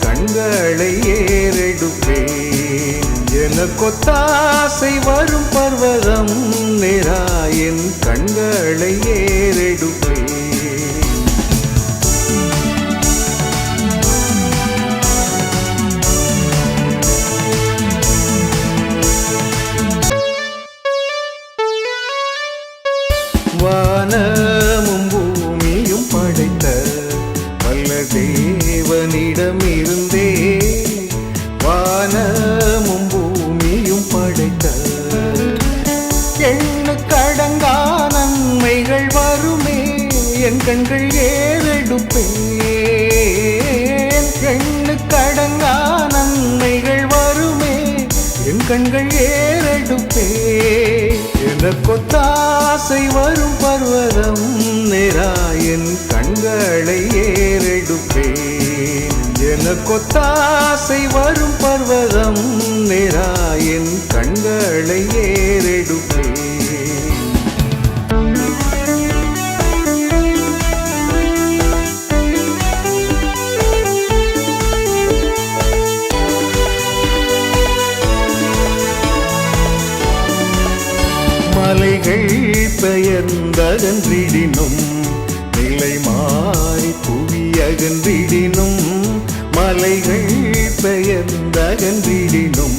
கண்களை ஏறெடுப்பேன். எனக்கொத்தாசை வரும் பர்வதம் நேராயன் கண்களை ஏ என் கண்கள் ஏறெடுப்பேன். கண்ணு கடங்கா நன்மைகள் வருமே. என் கண்கள் ஏறெடுப்பே. எனக்கொத்தாசை வரும் பர்வதம் நேரா என் கண்களை ஏறெடுப்பேன் என கொத்தாசை வரும் பர்வதம் நேரா என் கண்களை ஏறெடுப்பேன் மாலைகள் பெயர்ந்தகன்றிடினும் நிலை மாறி புவி அகன்றிடினும் மலைகள் பெயர்ந்தகன்றிடினும்.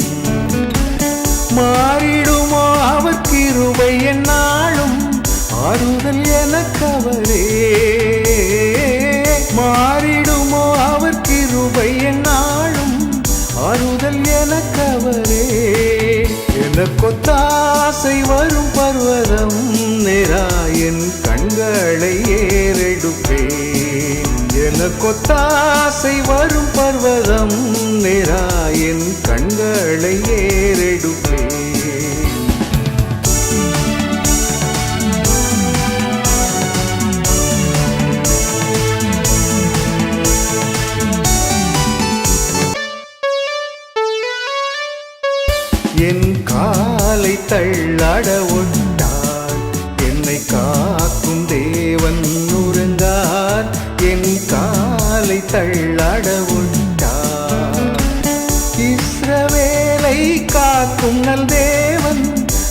மாறிடுமோ அவக்கிருவை என்னாலும் ஆறுதல் எனக்கவரே. எனக்கொத்தாசை வரும் பர்வதம் நேராயன் கண்களை ஏறெடுப்பேன். எனக்கொத்தாசை வரும் பர்வதம் நேராயன் கண்களை ஏறெடுப்பேன்.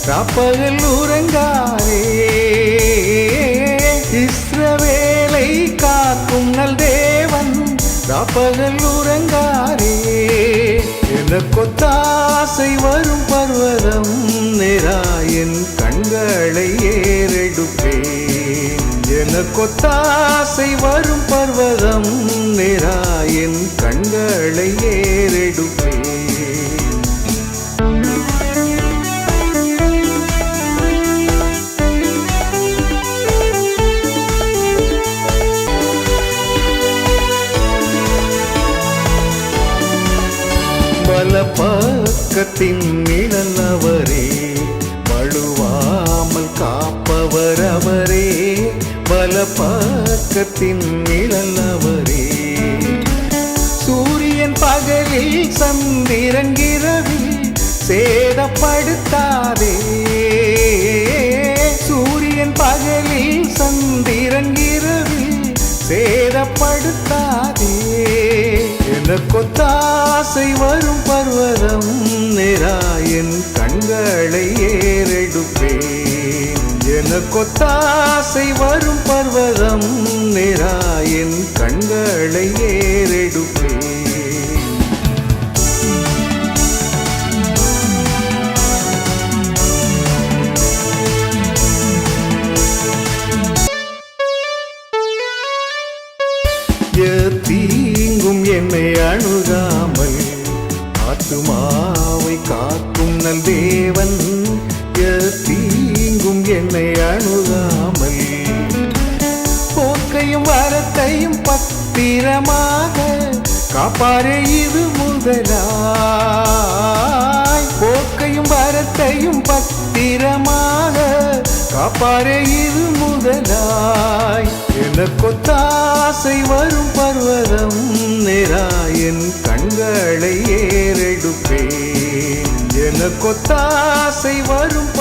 ராப்பகல் உறங்காரே இஸ்ரவேலை காக்கும் நல் தேவன் ராப்பகல் உறங்காரே எனக்கொத்தாசை வரும் பர்வதம் நேராயன் கண்களை ஏறெடுப்பேன். எனக்கொத்தாசை வரும் பர்வதம் நேராயன் கண்களை ஏ பக்கத்தின் நிழல் அவரே வழுவாமல் காப்பவர் அவரே பல பக்கத்தின் நிழல் அவரே சூரியன் பகலில் சந்திரன் இரவில் சேதப்படுத்தாதே. சூரியன் பகலில் சந்திரன் இரவில் சேதப்படுத்தாதே எனக்கொத்தாசை வரும் பர்வதம் நேராயன் கண்களை ஏறெடுப்பேன். எனக்கொத்தாசை வரும் பர்வதம் நேராயன் கண்களை ஏறெடுப்பேன். காப்பாரே இது முதலாய் போக்கையும் வரத்தையும் பத்திரமாக காப்பாரே இது முதலாய் எனக்கொத்தாசை வரும் பர்வதம் நேராயன் கண்களை ஏறெடுப்பேன். எனக்கொத்தாசை வரும்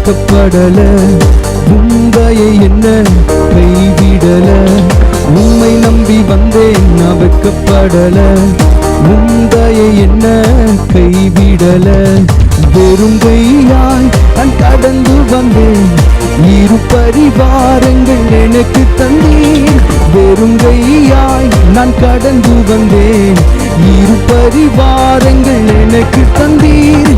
வெக்கப்படல உந்தையை என்ன கைவிடல. உண்மை நம்பி வந்தேன் நான் வெக்கப்படல உந்தையை என்ன கைவிடல. வெறும் கையாய் நான் கடந்து வந்தேன். இரு பரிவாரங்கள் எனக்கு தந்தீர். வெறும் கையாய் நான் கடந்து வந்தேன். இரு பரிவாரங்கள் எனக்கு தந்தீர்.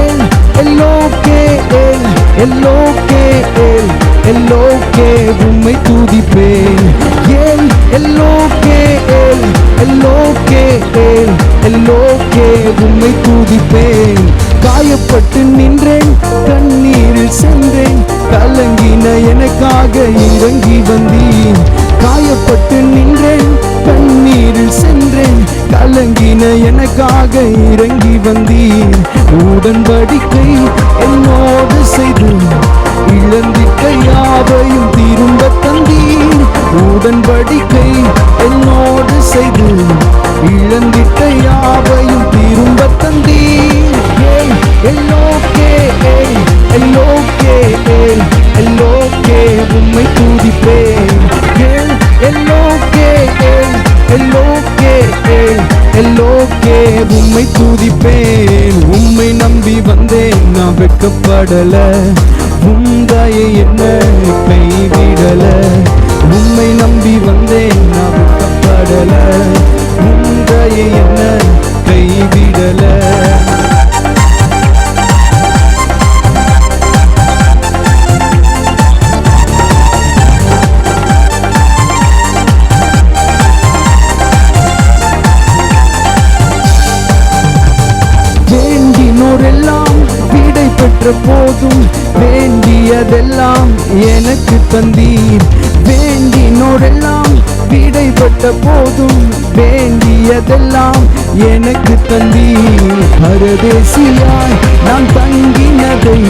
ஏன் எல்லோக்கே ஏல் எல்லோக்கே ஏல் எல்லோக்கே உம்மை துதிப்பேன். ஏல் எல்லோக்கே ஏல் எல்லோக்கே ஏல் எல்லோக்கே உம்மை துதிப்பேன். காயப்பட்டு நின்றேன். கண்ணீரில் சென்றேன். கலங்கின எனக்காக இறங்கி வந்தேன். காயப்பட்டு நின்றேன். கண்ணீரில் சென்றேன். கலங்கின எனக்காக இறங்கி வந்தேன். உடன்படிக்கை என்னோ நான் வெக்கப்படல என்ன கைவிடல. உண்மை நம்பி வந்தேன் நான் வெக்கப்படல உந்தாயை என்ன கைவிடல. விடை போதும் வேண்டியதெல்லாம் எனக்கு தந்தீர். வேண்டினோரெல்லாம் விடை போதும் வேண்டியதெல்லாம் எனக்கு தந்தீர். பரதேசியாய் நான் தங்கினதை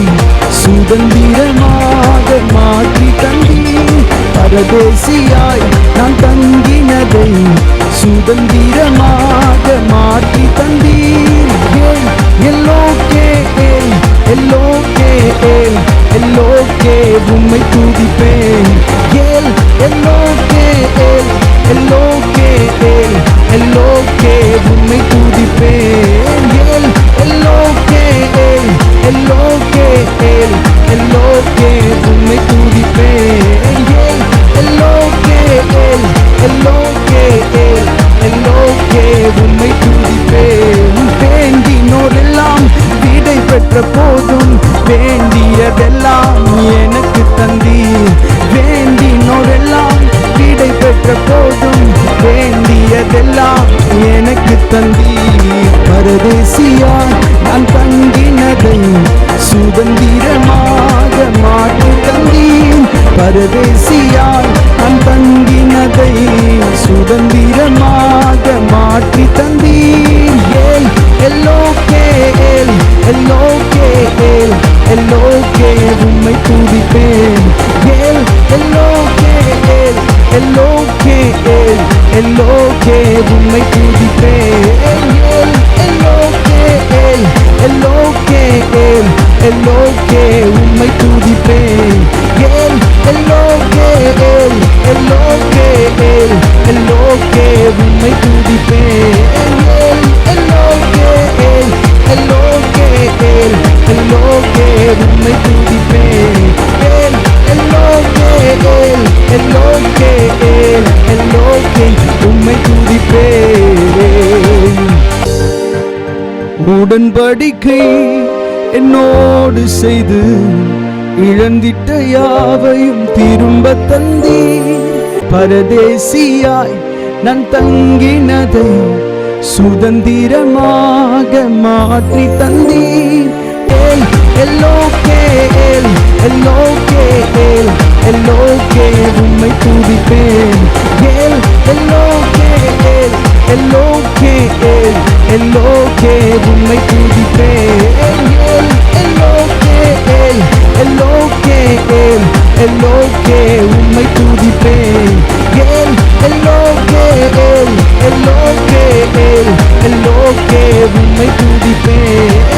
சுதந்திரமாக மாற்றி தந்தீர். பரதேசியாய் நான் தங்கினதை சுதந்திரமாக மாற்றி தந்தீர். எல்லோ எல்லோக்கே ஏன் எல்லோக்கே உம்மை துதிப்பேன். ஏல் எல்லோக்கே ஏல் எல்லோக்கே ஏல் எல்லோக்கே உம்மை துதிப்பேன். ஏல் எல்லோக்கே ஏல் எல்லோக்கே ஏல் எல்லோக்கே உம்மை துதிப்பேன். ஏல் எல்லோக்கே ஏல் எல்லோக்கே ஏல் எல்லோக்கே உம்மை துதிப்பேன். தேங்கினோரெல்லாம் விடை பெற்ற போதும் வேண்டியதெல்லாம் எனக்கு தந்தி வேண்டினோரெல்லாம் விடை பெற்ற போதும் வேண்டியதெல்லாம் எனக்கு தந்தி பரதேசியாய் நான் தங்கினதை சுதந்திரமாக மாற்றி தந்தீர். பரதேசியாய் நான் தங்கினதை சுதந்திரமாக மாற்றி தந்தீர். ஏல் எல்லோக்கே ஏல் எல்லோக்கே ஏல் எல்லோக்கே உம்மை துதிப்பேன் ஏல் எல்லோக்கே ஏல் எல்லோக்கே ஏல் எல்லோக்கே உம்மை துதிப்பேன் ஏல் எல்லோக்கே ஏல் எல்லோக்கே ஏல் எல்லோக்கே உம்மை துதிப்பேன் ஏல் எல்லோக்கே ஏல் எல்லோக்கே ஏல் எல்லோக்கே உம்மை துதிப்பேன் உடன்படிக்கை என்னோடு செய்து இழந்திட்ட யாவையும் திரும்ப தந்தி பரதேசியாய் நான் தங்கினதை சுதந்திரமாக மாற்றி தந்தீர் ஏல் எல்லோக்கே ஏல் எல்லோக்கே ஏல் எல்லோக்கே உம்மை துதிப்பேன். உம்மை துதிப்பேன்.